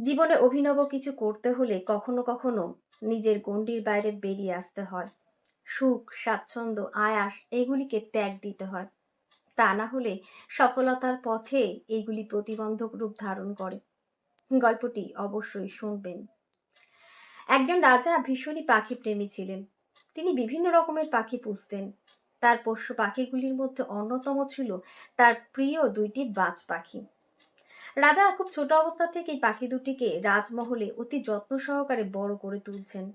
জীবনে অভিনব কিছু করতে হলে কখনো কখনো নিজের গণ্ডির বাইরে বেরিয়ে আসতে হয়। সুখ, স্বাচ্ছন্দ্য, আয়াস এগুলিকে ত্যাগ দিতে হয়। তা না হলে সফলতার পথে এইগুলি প্রতিবন্ধক রূপ ধারণ করে। গল্পটি অবশ্যই শুনবেন। একজন রাজা ভীষণই পাখি প্রেমী ছিলেন। তিনি বিভিন্ন রকমের পাখি পুষতেন। তার পোষ্য পাখিগুলির মধ্যে অন্যতম ছিল তার প্রিয় দুইটি বাজ পাখি। রাজা খুব ছোট অবস্থা থেকেই পাখি দুটিকে রাজমহলে অতি যত্ন সহকারে বড় করে তুলছেন।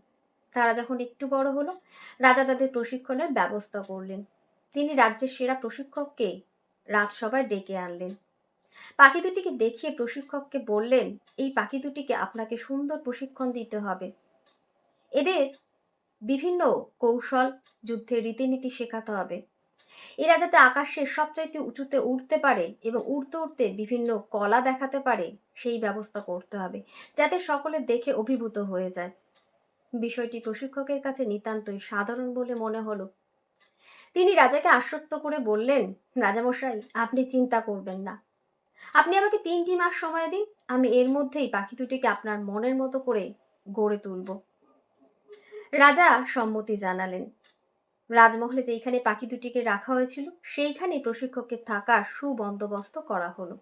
তারা যখন একটু বড় হলো, রাজা তাদের প্রশিক্ষণের ব্যবস্থা করলেন। তিনি রাজ্যের সেরা প্রশিক্ষককে রাজসভায় ডেকে আনলেন। পাখি দুটিকে দেখিয়ে প্রশিক্ষককে বললেন, এই পাখি দুটিকে আপনাকে সুন্দর প্রশিক্ষণ দিতে হবে। এদের বিভিন্ন কৌশল, যুদ্ধের রীতিনীতি শেখাতে হবে। এরা যাতে আকাশের সবচাইতে উঁচুতে উঠতে পারে এবং উড়তে উড়তে বিভিন্ন কলা দেখাতে পারে, সেই ব্যবস্থা করতে হবে, যাতে সকলে দেখে অভিভূত হয়ে যায়। বিষয়টি প্রশিক্ষকের কাছে নিতান্তই সাধারণ বলে মনে হলো। তিনি রাজাকে আশ্বস্ত করে বললেন, রাজামশাই, আপনি চিন্তা করবেন না। আপনি আমাকে তিনটি মাস সময় দিন, আমি এর মধ্যেই পাখি দুটিকে আপনার মনের মতো করে গড়ে তুলব। রাজা সম্মতি জানালেন। রাজমহলে যেইখানে পাখি দুটিকে রাখা হয়েছিল সেইখানে প্রশিক্ষকের থাকার সুবন্দোবস্ত করা হলো।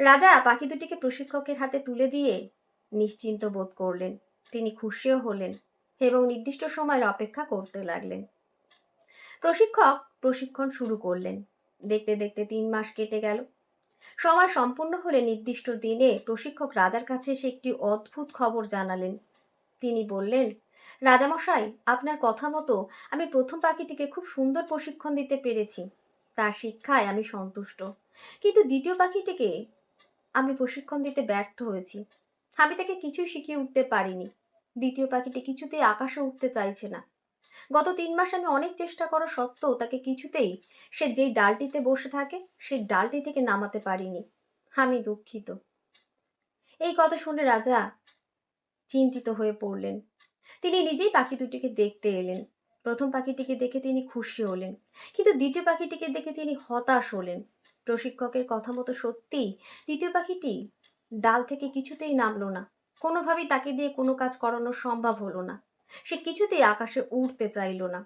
রাজা পাখি দুটিকে প্রশিক্ষকের হাতে তুলে দিয়ে নিশ্চিন্ত বোধ করলেন। তিনি খুশিও হলেন এবং নির্দিষ্ট সময়ের অপেক্ষা করতে লাগলেন। প্রশিক্ষক প্রশিক্ষণ শুরু করলেন। দেখতে দেখতে তিন মাস কেটে গেল। সময় সম্পূর্ণ হলে নির্দিষ্ট দিনে প্রশিক্ষক রাজার কাছে এসে একটি অদ্ভুত খবর জানালেন। তিনি বললেন রাজামশাই, আপনার কথা মতো আমি প্রথম পাখিটিকে খুব সুন্দর প্রশিক্ষণ দিতে পেরেছি। তার শিক্ষায় আমি সন্তুষ্ট। কিন্তু দ্বিতীয় পাখিটিকে আমি প্রশিক্ষণ দিতে ব্যর্থ হয়েছি। আমি তাকে কিছুই শিখিয়ে উঠতে পারিনি। দ্বিতীয় পাখিটি কিছুতেই আকাশে উঠতে চাইছে না। গত তিন মাস আমি অনেক চেষ্টা করা সত্ত্বেও তাকে কিছুতেই সে যেই ডালটিতে বসে থাকে, সেই ডালটি থেকে নামাতে পারিনি। আমি দুঃখিত। এই কথা শুনে রাজা চিন্তিত হয়ে পড়লেন। তিনি নিজেই পাখি দুটিকে দেখতে এলেন। প্রথম পাখিটিকে দেখে তিনি খুশি হলেন, কিন্তু দ্বিতীয় পাখিটিকে দেখে তিনি হতাশ হলেন। প্রশিক্ষকের কথা মতো সত্যি দ্বিতীয় পাখিটি ডাল থেকে কিছুতেই নামলো না। কোনোভাবেই তাকে দিয়ে কোনো কাজ করানো সম্ভব হলো না। সে কিছুতেই আকাশে উঠতে চাইল না।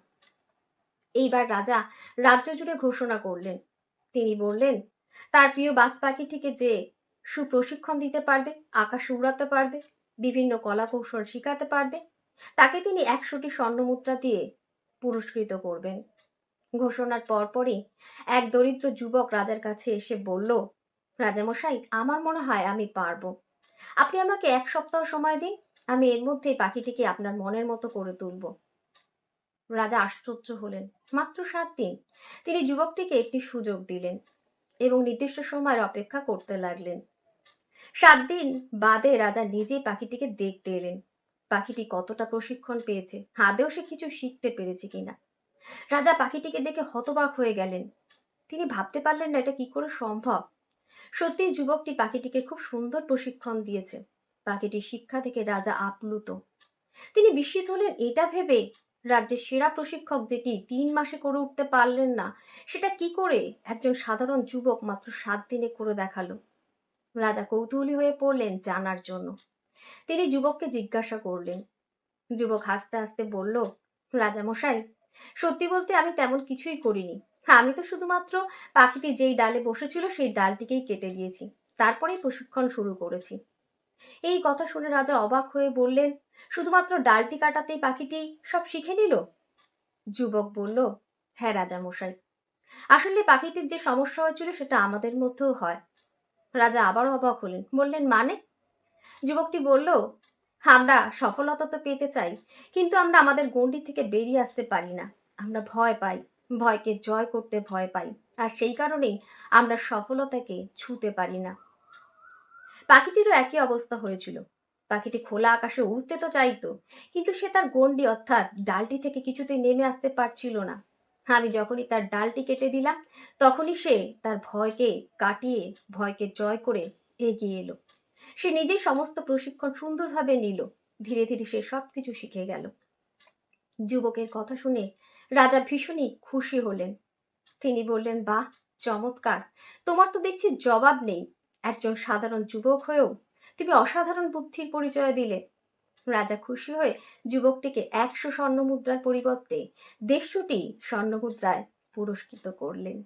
এইবার রাজা রাজ্য জুড়ে ঘোষণা করলেন। তিনি বললেন, তার প্রিয় বাস পাখিটিকে যে সুপ্রশিক্ষণ দিতে পারবে, আকাশে উড়াতে পারবে, বিভিন্ন কলা কৌশল শিখাতে পারবে তাকে তিনি একশোটি স্বর্ণমুদ্রা দিয়ে পুরস্কৃত করবেন। ঘোষণার পরপরই এক দরিদ্র যুবক রাজার কাছে এসে বলল, রাজামশাই, আমার মনে হয় আমি পারব। আপনি আমাকে এক সপ্তাহ সময় দিন, আমি এর মধ্যেই পাখিটিকে আপনার মনের মতো করে তুলব রাজা আশ্চর্য হলেন। মাত্র সাত দিন তিনি যুবকটিকে একটি সুযোগ দিলেন এবং নির্দিষ্ট সময়ের অপেক্ষা করতে লাগলেন। সাত দিন বাদে রাজা নিজেই পাখিটিকে দেখতে এলেন। পাখিটি কতটা প্রশিক্ষণ পেয়েছে আদেও সে কিছু শিখতে পেরেছে কিনা? রাজা পাখিটিকে দেখে হতবাক হয়ে গেলেন। তিনি ভাবতে পারলেন না এটা কি করে সম্ভব। সত্যি যুবকটি পাখিটিকে খুব সুন্দর প্রশিক্ষণ দিয়েছে। পাখিটির শিক্ষা থেকে রাজা আপ্লুত। তিনি বিস্মিত হলেন, এটা ভেবে রাজ্যের সেরা প্রশিক্ষক যেটি তিন মাসে করে উঠতে পারলেন না, সেটা কি করে একজন সাধারণ যুবক মাত্র সাত দিনে করে দেখাল? রাজা কৌতূহলী হয়ে পড়লেন জানার জন্য। তিনি যুবককে জিজ্ঞাসা করলেন। যুবক হাসতে হাসতে বলল, রাজামশাই, সত্যি বলতে আমি তেমন কিছুই করিনি। আমি তো শুধুমাত্র পাখিটি যেই ডালে বসেছিল সেই ডালটিকেই কেটে দিয়েছি। তারপরেই প্রশিক্ষণ শুরু করেছি। এই কথা শুনে রাজা অবাক হয়ে বললেন, শুধুমাত্র ডালটি কাটাতেই পাখিটি সব শিখে নিল? যুবক বলল হ্যাঁ রাজা মশাই আসলে পাখিটির যে সমস্যা হয়েছিল সেটা আমাদের মধ্যেও হয়। রাজা আবারও অবাক হলেন, বললেন মানে? যুবকটি বলল, আমরা সফলতা তো পেতে চাই, কিন্তু আমরা আমাদের গণ্ডি থেকে বেরিয়ে আসতে পারি না। আমরা ভয় পাই, ভয়কে জয় করতে ভয় পাই, আর সেই কারণেই আমরা সফলতাকে ছুঁতে পারি না। পাখিটিরও একই অবস্থা হয়েছিল। পাখিটি খোলা আকাশে উড়তে তো চাইতো, কিন্তু সে তার গণ্ডি অর্থাৎ ডালটি থেকে কিছুতেই নেমে আসতে পারছিল না। আমি যখনই তার ডালটি কেটে দিলাম, তখনই সে তার ভয়কে কাটিয়ে, ভয়কে জয় করে এগিয়ে এলো। সে নিজেই সমস্ত প্রশিক্ষণ সুন্দরভাবে নিল। ধীরে ধীরে সে সবকিছু শিখে গেল। যুবকের কথা শুনে রাজা ভীষণই খুশি হলেন। তিনি বললেন, বাহ, চমৎকার! তোমার তো দেখছি জবাব নেই। একজন সাধারণ যুবক হয়েও তুমি অসাধারণ বুদ্ধির পরিচয় দিলে রাজা খুশি হয়ে যুবকটিকে একশো স্বর্ণমুদ্রার পরিবর্তে দেড়শোটি স্বর্ণমুদ্রায় পুরস্কৃত করলেন।